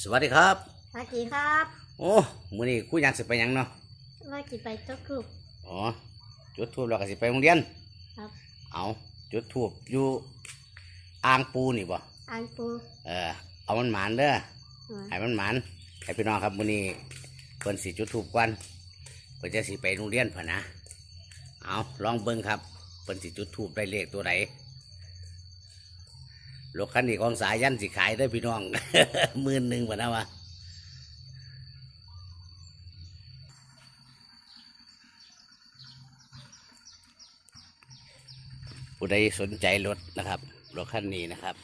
สวัสดีครับ สวัสดีครับ โอ้มื้อนี้ครูยังสิไปหยังเนาะว่าจะไปตกกรุบ อ๋อจุดทูบแล้วก็สิไปโรงเรียนครับ เอาจุดทูบอยู่อ่างปูนี่บ่อันปูเออเอามันหมานเด้ออืมให้มันหมานให้พี่น้องครับมื้อนี้เพิ่นสิจุดทูบก่อนเพิ่นจะสิไปโรงเรียนพุ่นนะเอาลองเบิ่งครับเพิ่นสิจุดทูบได้เลขตัวใด รถคันนี้ของสายยันสิขายได้พี่น้อง หมื่นหนึ่งพุ่นนะวะผู้ใดสนใจรถนะครับรถคันนี้นะครับ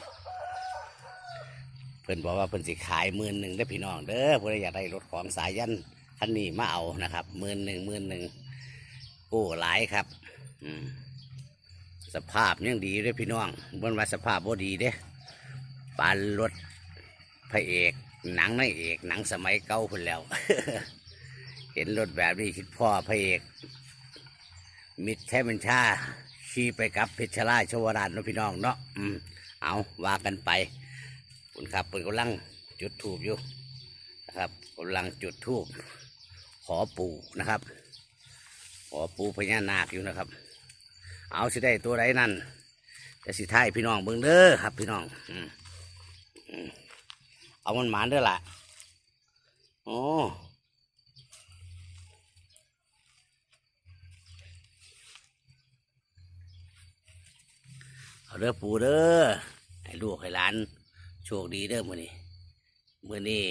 เพิ่อนบอกว่าเพิ่อนสิขายหมื่นหนึ่งได้พี่น้องเด้อผู้ใดอยากได้รถของสายยันคันนี้มาเอานะครับหมื่นหนึ่งหมื่นหนึ่งโอ้หลายครับ อืม สภาพยังดีเด้พี่น้องบนว่าสภาพบ่ดีเด้ปานรถพระเอกหนังนางเอกหนังสมัยเก่าพุ่นแล้ว เห็นรถแบบนี้คิดพ่อพระเอก มิตรแท้บัญชาขี่ไปกับเพชรราชวราชนะพี่น้องเนาะอืมเอาว่ากันไปคุณครับเปิดกำลังจุดทูบอยู่นะครับกำลังจุดทูบขอปู่นะครับ ขอปู่พญานาคอยู่นะครับ เอาสิได้ตัวใดนั่นจะสิท้ายพี่น้องเบิ่งเด้อครับ พี่น้องอืมอืมเอามันหมานเด้อละโอ้เอาเด้อปูเด้อให้ลูกให้หลานโชคดีเด้อมื้อนี้มื้อนี้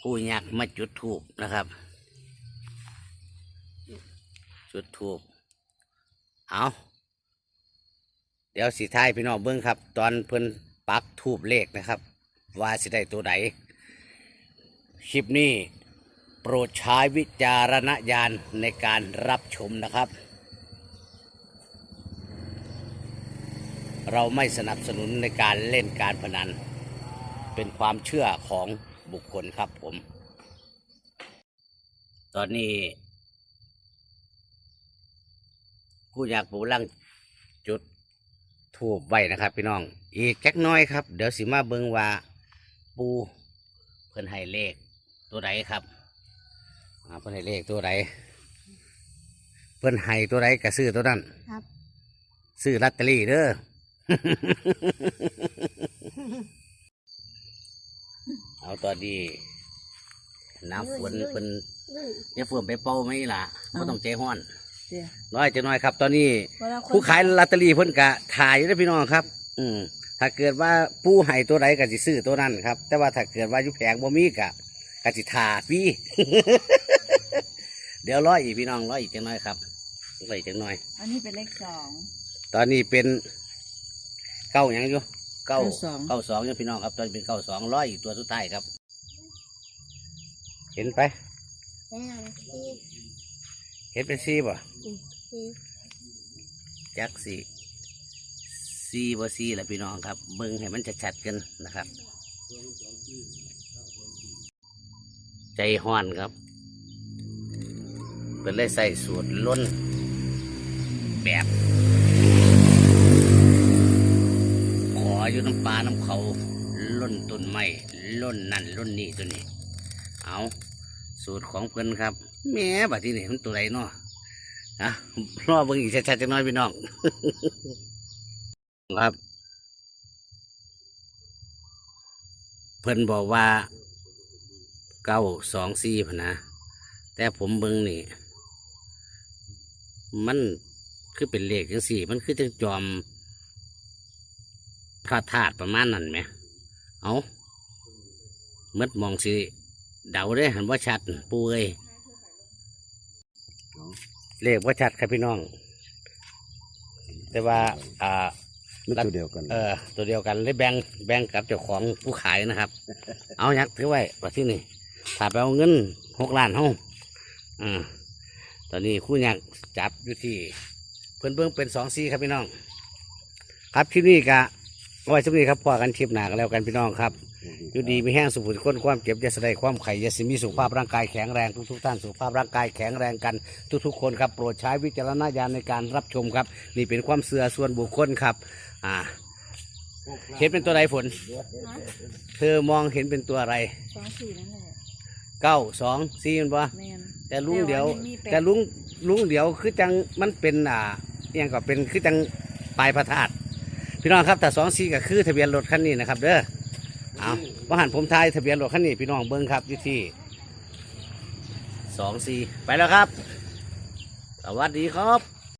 ผู้ยักษ์มาจุดถูกนะครับ จุดถูกเอาเดี๋ยวสีท้ายพี่น้องเบิ้งครับ ตอนเพิ่นปักทูบเลขนะครับ ว่าสิได้ตัวใดคลิปนี้โปรดใช้วิจารณญาณในการรับชมนะครับ เราไม่สนับสนุนในการเล่นการพนัน เป็นความเชื่อของบุคคลครับผม ตอนนี้ ผู้อยากปูร่างจุดถูบไว้นะครับ พี่น้อง อีกแก๊กน้อยครับ เดี๋ยวสิมาเบิงว่าปูเพิ่นให้เลขตัวใดครับอ่าเพิ่นให้เลขตัวใดเพิ่นให้ตัวใดก็ซื้อตัวนั้นครับซื้อลอตเตอรี่เด้อเอาตอนนี้น้ำฝนเป็นนี่เนี่ยฝนไปเป่าไหมล่ะก็ต้องใจห้อนเดี๋ยว น้อยจะน้อยครับ ตอนนี้เวลาคนผู้ขายลอตเตอรี่เพิ่นกะถ่ายอยู่นะพี่น้องครับ อืมถ้าเกิดว่าปู้ให้ตัวใดก็สิซื้อตัวนั้นครับ แต่ว่าถ้าเกิดว่าอยู่แผงบ่มีกะก็สิถ่าพี่เดี๋ยวรออีกพี่น้องรออีกจังน้อยครับรออีกจังน้อย อันนี้เป็นเลขสองตอนนี้เป็นเก้าหยังอยู่เก้าเก้าสองเก้าสองอยู่พี่น้องครับ ตอนนี้เป็นเก้าสองร้อยอีกตัวสุดท้ายครับ เห็นไป เป็นอะไรที่เห็นเป็นซีบ่ที่จักสีซีบ่ซีแหละพี่น้องครับเบิ่งให้มันชัดๆกันนะครับ ใจห้อนครับเป็นเลยใส่สูตรล้นแบบขออยู่น้ำปลาน้ำเขาล้นต้นไม้ล้นนั่นล้นนี่ตัวนี้ เอาสูตรของเพิ่นครับ แม่บัดที่นี่มันตัวไรเนาะฮะรอเบิ่งอีกชัดๆจังน้อยพี่น้องครับ เพิ่นบอกว่าเก้าสองสี่พะนะ แต่ผมเบิ่งนี่ มันคือเป็นเลขจังสี่ มันคือจังจอมพระธาตุประมาณนั้นไหม เอาเมดมองสิเดาได้หันว่าชัดปูเอ้ย เลขว่าชัดครับพี่น้อง แต่ว่า อ่า มันตัวเดียวกันเออ ตัวเดียวกันเลยแบ่งแบ่งกับเจ้าของผู้ขายนะครับ เอายักษ์ถือไว้ว่าที่นี่ถ้าไปเอาเงินหกล้านห้องอ่าตอนนี้คู่ยักษ์จับอยู่ที่ เพื่อนเบื้องเป็นสองซีครับพี่น้อง ครับคลิปนี้กะเอาไว้สักนี้ครับพอกันคลิปหนากันแล้วกันพี่น้องครับ อยู่ดีมีแห้งสุขผุดค้นความเจ็บอยาสะได้ความไข่อยาสิมีสุขภาพร่างกายแข็งแรงทุกๆท่านสุขภาพร่างกายแข็งแรงกันทุกๆ คนครับโปรดใช้วิจารณญาณในการรับชมครับ นี่เป็นความเสื่อส่วนบุคคลครับ อ่าเห็นเป็นตัวอะไรฝนนะเธอมองเห็นเป็นตัวอะไรสองสี่นั่นแหละเก้าสองสี่มันปะแมนแต่ลุงเดียวแต่ว่ามันมีแปดแต่ลุงลุงเดียวคือจังมันเป็นอ่าอหยังก็เป็นคือจังปลายพระธาตุพี่น้องครับแต่สองสี่ก็คือทะเบียนรถคันนี้นะครับ เด้อ เอาว่าหันผมทายทะเบียนรถคันนี้พี่น้องเบิ้งครับอยู่ที่สองสี่ไปแล้วครับ สวัสดีครับ